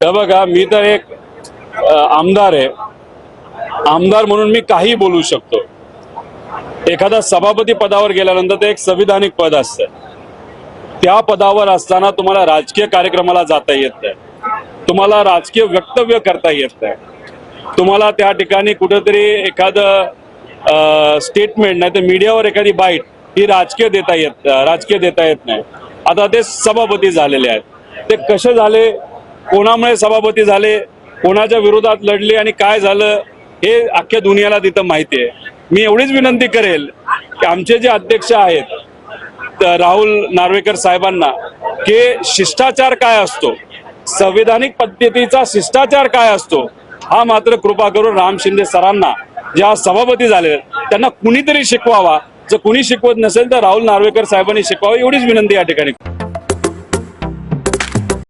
हे बघा मी तर एक आमदार आहे. आमदार म्हणून मी काही बोलू शकतो. एखादा सभापती पदावर गेल्यानंतर ते एक संविधानिक पद असतं. त्या पदावर असताना तुम्हाला राजकीय कार्यक्रमाला जाता येत नाही. तुम्हाला राजकीय वक्तव्य करता येत नाही. तुम्हाला त्या ठिकाणी कुठेतरी एखादं स्टेटमेंट नाही तर मीडियावर एखादी बाईट ही राजकीय देता येत राजकीय देता येत नाही. आता ते सभापती झालेले आहेत. ते कसे झाले? कोणामुळे सभापती झाले कोणाच्या विरोधात लढले आणि काय झालं हे अख्ख्या दुनियाला तिथं माहिती आहे. मी एवढीच विनंती करेल की आमचे जे अध्यक्ष आहेत राहुल नार्वेकर साहेबांना की शिष्टाचार काय असतो संविधानिक पद्धतीचा शिष्टाचार काय असतो हा मात्र कृपा करून राम शिंदे सरांना ज्या सभापती झाले त्यांना कुणीतरी शिकवावा. जर कुणी शिकवत नसेल तर राहुल नार्वेकर साहेबांनी शिकवावं एवढीच विनंती या ठिकाणी.